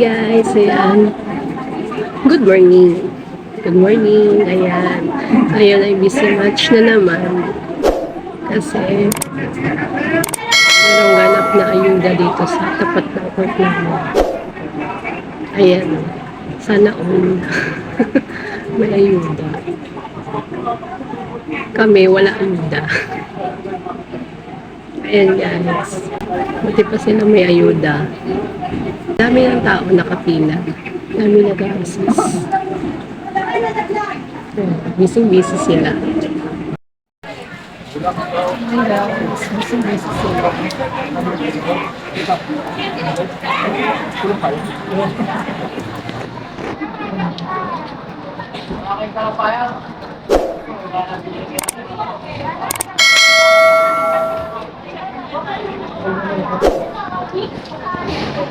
guys, ayan. Good morning. Good morning, ayan. Ayan ay busy match na naman. Kasi merong ganap na ayuda dito sa tapat ng court namin. Ayan. Sana all. May ayuda. Kami, wala ayuda. Ayan guys. Buti pa sila may ayuda. Dami ng tao nakapila. Dami nag-assist. Busy-busy sila.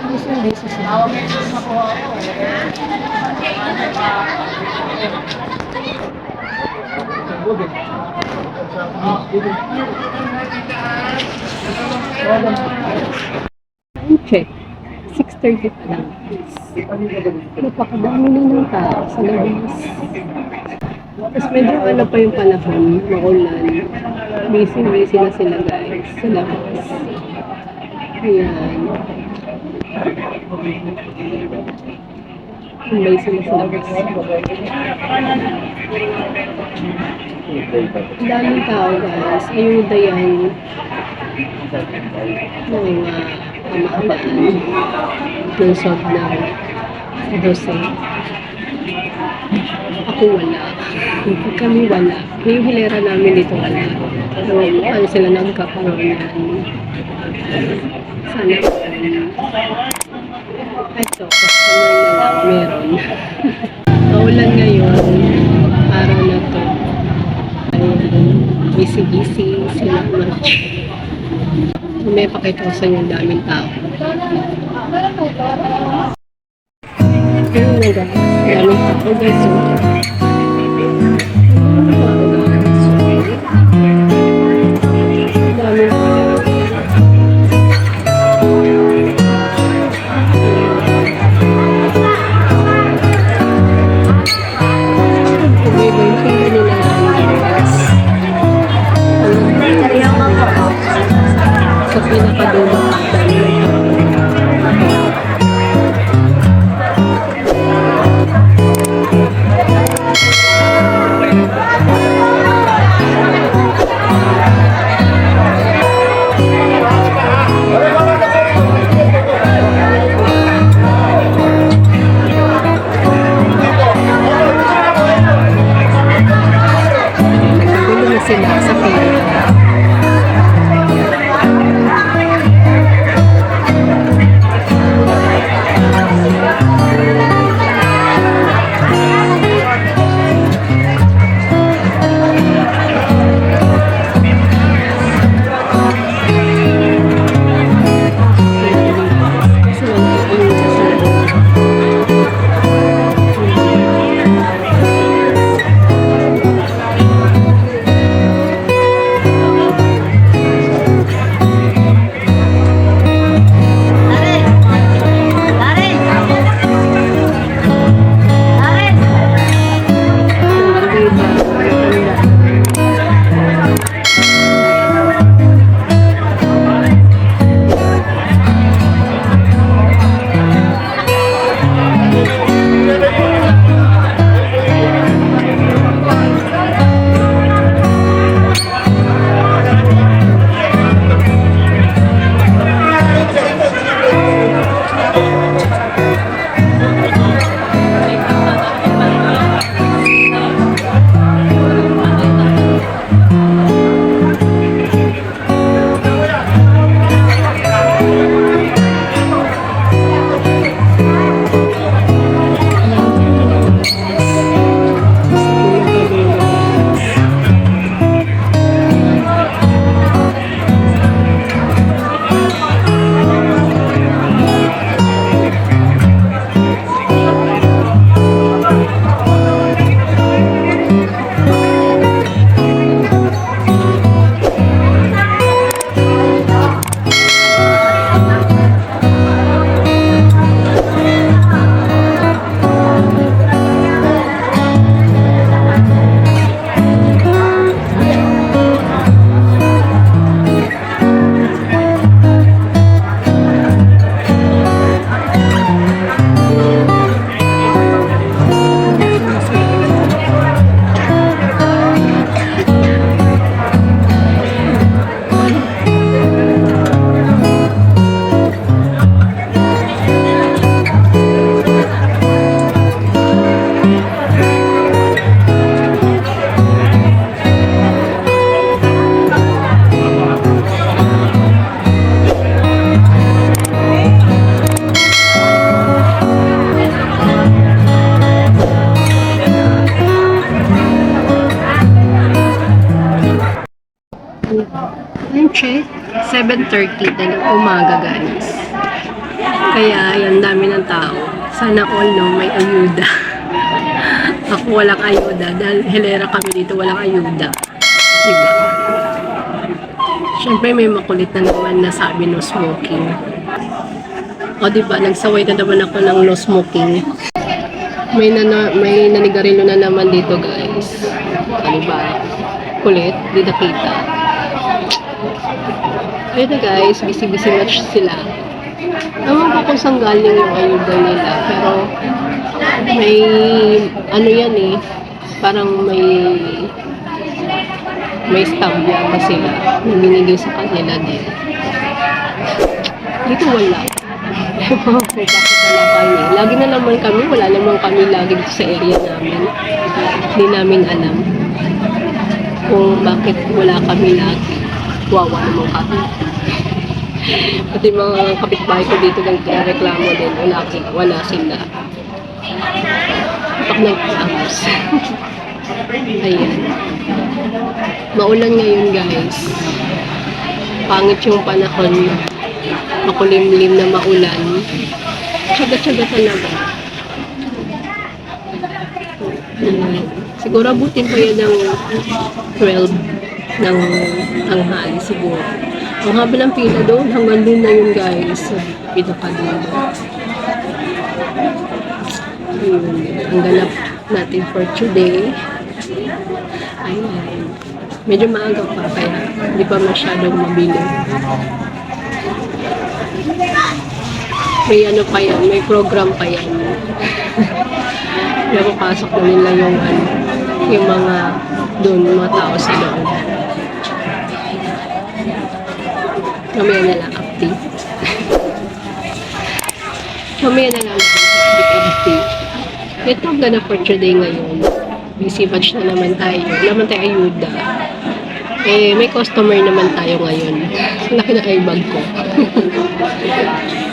Busy-busy sila. Check. 6.30 pa lang. Napakadami na ng tao sa labas. Tapos medyo ano pa yung panahon, maulan. Busy-busy na sila guys sa labas. Ayan. Tambay sila sa labas. Ang daming tao guys. Ayuda yan ng uh, pamahalaan ng sob ng dose. Ako wala. Kami wala. Yung hilera namin dito wala. So, ano sila nagkakaroon yan. Sana ito, customer na meron. Maulan ngayon, araw na to. Ayan, busy-busy sila much. May pakita ko sa inyo ang daming tao. Ayun na guys, daming tao guys. oh. 7.30 na ng umaga guys. Kaya yan dami ng tao. Sana all no, may ayuda. Ako walang ayuda. Dahil hilera kami dito, walang ayuda. Diba? Siyempre may makulit na naman na sabi no smoking. O diba, nagsaway na naman ako ng no smoking. May, nana, may nanigarilyo na naman dito guys. O diba? Kulit, di nakita. Ayun na guys, busy-busy much sila. Ewan ko kung saan galing yung ayuda nila. Pero, may, ano yan eh, parang may, may stamp yata sila na binigay sa kanila din. Dito wala. Ewan ko bakit wala kami. Lagi na naman kami, wala naman kami lagi dito sa area namin. Hindi namin alam kung bakit wala kami lagi. Wawa naman kami. Pati mga kapitbahay ko dito nagreklamo din. Wala, wala sila. Pag nagtapos. Ayan. Maulan ngayon guys. Pangit yung panahon. Makulimlim na maulan. Tsaga-tsaga talaga. Siguro abutin pa yan ng 12 ng tanghali siguro. Ang haba ng pila doon, hanggang doon na yun guys. Pinakadulo. Ayun. Ang ganap natin for today. Ayun. Medyo maaga pa kaya hindi pa masyadong mabili. May ano pa yan, may program pa yan. Napapasok na nila yung ano, yung mga doon, mga tao sa loob. Mamaya na lang update. Mamaya na lang update update. Ito ang gana for today ngayon. Busy batch na naman tayo. Wala naman tayo ayuda. Eh, may customer naman tayo ngayon. Laki na ay bag ko.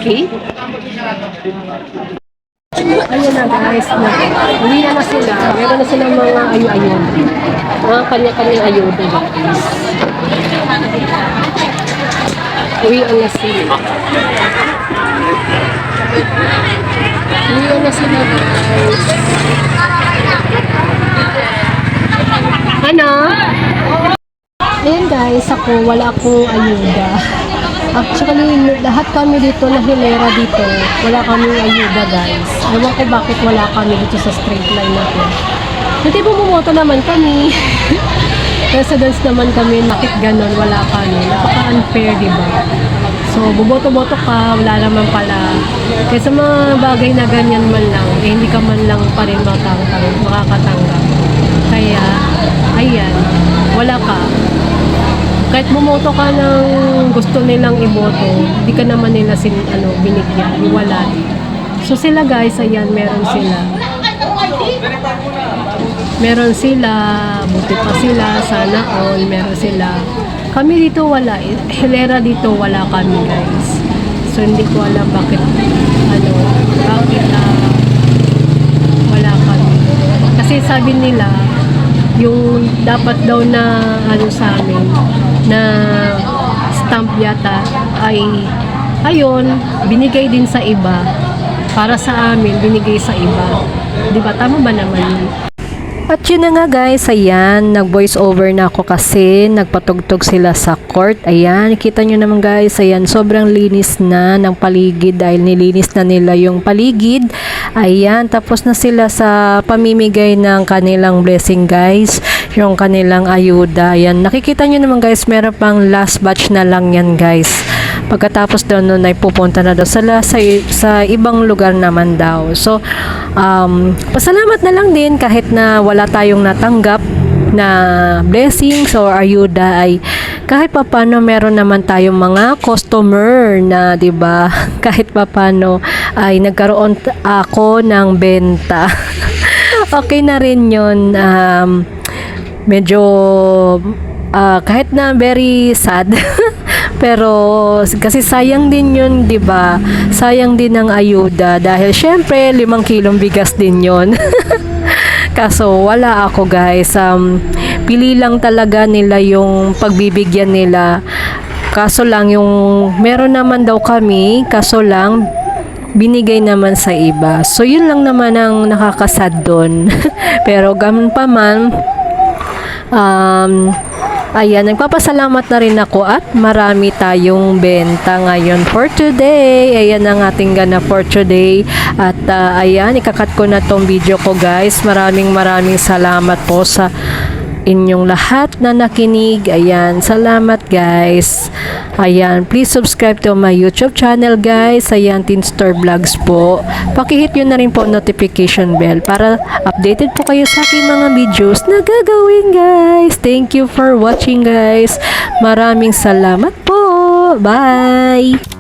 okay? Ayun na guys, na, hindi na na sila. Meron na silang mga ayu-ayun. Mga kanya-kanyang ayuda guys. Uwi ang na sila. Uwi ang na sila guys. Ano? Ayan guys, ako wala akong ayuda. Actually, lahat kami dito na hilera dito, wala kaming ayuda guys. Ewan ko bakit wala kami dito sa straight line natin. Hindi bumumoto naman kami. Residents naman kami, bakit ganon, wala kami. Napaka-unfair, di ba? So, buboto-boto ka, wala naman pala. Kaya sa mga bagay na ganyan man lang, eh, hindi ka man lang pa rin makakatang, makakatanggap. Kaya, ayan, wala ka kahit bumoto ka ng gusto nilang iboto, di ka naman nila sin, ano, binigyan, wala. So sila guys, ayan, meron sila. Meron sila, buti pa sila, sana all, meron sila. Kami dito wala, eh, hilera dito wala kami guys. So hindi ko alam bakit, ano, bakit ah, wala kami. Kasi sabi nila, yung dapat daw na ano sa amin na stamp yata ay ayun binigay din sa iba para sa amin binigay sa iba di ba? Tama ba naman at yun na nga guys, ayan, nag voice over na ako kasi nagpatugtog sila sa court. Ayan, kita nyo naman guys, ayan, sobrang linis na ng paligid dahil nilinis na nila yung paligid. Ayan, tapos na sila sa pamimigay ng kanilang blessing guys, yung kanilang ayuda. Ayan, nakikita nyo naman guys, meron pang last batch na lang yan guys. Pagkatapos daw nun ay pupunta na daw sila sa, sa ibang lugar naman daw. So, um, pasalamat na lang din kahit na wala tayong natanggap na blessings or ayuda ay kahit papano meron naman tayong mga customer na 'di ba kahit papano ay nagkaroon ako ng benta okay na rin yon um, medyo ah, kahit na very sad pero kasi sayang din yun 'di ba sayang din ang ayuda dahil syempre limang kilong bigas din yon kaso wala ako guys um, pili lang talaga nila yung pagbibigyan nila kaso lang yung meron naman daw kami, kaso lang binigay naman sa iba. So yun lang naman ang nakakasad doon. Pero ganun pa man, um, ayan, nagpapasalamat na rin ako at marami tayong benta ngayon for today. Ayan ang ating gana for today. At ah, ayan, ikakat ko na tong video ko guys. Maraming maraming salamat po sa inyong lahat na nakinig. Ayan, salamat guys. Ayan, please subscribe to my YouTube channel guys. Ayan, Teen Store Vlogs po. Pakihit nyo na rin po notification bell para updated po kayo sa aking mga videos na gagawin guys. Thank you for watching guys. Maraming salamat po. Bye!